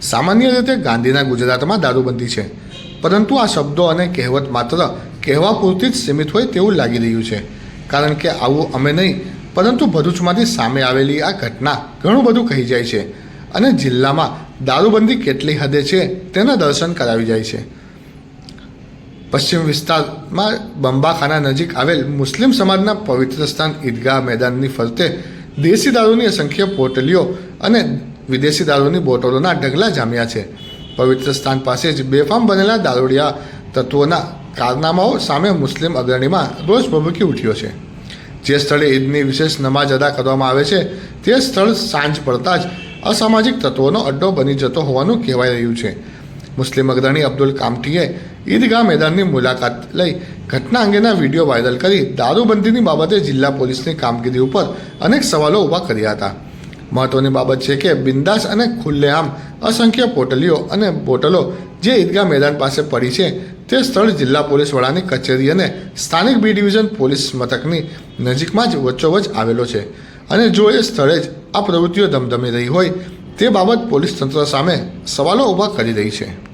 સામાન્ય રીતે ગાંધીના ગુજરાતમાં દારૂબંધી છે. પરંતુ આ શબ્દો અને કહેવત માત્ર કહેવા પૂરતી જ સીમિત હોય તેવું લાગી રહ્યું છે. કારણ કે આવું અમે નહીં, પરંતુ ભરૂચમાંથી સામે આવેલી આ ઘટના ઘણું બધું કહી જાય છે અને જિલ્લામાં દારૂબંધી કેટલી હદે છે તેના દર્શન કરાવી જાય છે. પશ્ચિમ વિસ્તારમાં બંબાખાના નજીક આવેલ મુસ્લિમ સમાજના પવિત્ર સ્થાન ઈદગાહ મેદાનની ફરતે દેશી દારૂની અસંખ્ય પોટલીઓ અને વિદેશી દારૂની બોટલોના ઢગલા જામ્યા છે. પવિત્ર સ્થાન પાસે જ બેફામ બનેલા દારૂડિયા તત્વોના કારનામાઓ સામે મુસ્લિમ અગ્રણીમાં રોષ ભભૂકી ઉઠ્યો છે. જે સ્થળે ઈદની વિશેષ નમાજ અદા કરવામાં આવે છે, તે સ્થળ સાંજ પડતા જ અસામાજિક તત્વોનો અડ્ડો બની જતો હોવાનું કહેવાઈ રહ્યું છે. મુસ્લિમ અગ્રણી અબ્દુલ કામઠીએ ઈદગાહ મેદાનની મુલાકાત લઈ ઘટના અંગેના વીડિયો વાયરલ કરી દારૂબંધીની બાબતે જિલ્લા પોલીસની કામગીરી ઉપર અનેક સવાલો ઊભા કર્યા હતા. મહત્વની બાબત છે કે બિંદાસ અને ખુલ્લેઆમ અસંખ્ય પોટલીઓ અને બોટલો જે ઈદગાહ મેદાન પાસે પડી છે, તે સ્થળ જિલ્લા પોલીસ વડાની કચેરી અને સ્થાનિક બી ડિવિઝન પોલીસ મથકની નજીકમાં જ વચ્ચોવચ આવેલો છે. અને જો એ સ્થળે જ આ પ્રવૃત્તિઓ ધમધમી રહી હોય, તે બાબત પોલીસ તંત્ર સામે સવાલો ઊભા કરી રહી છે.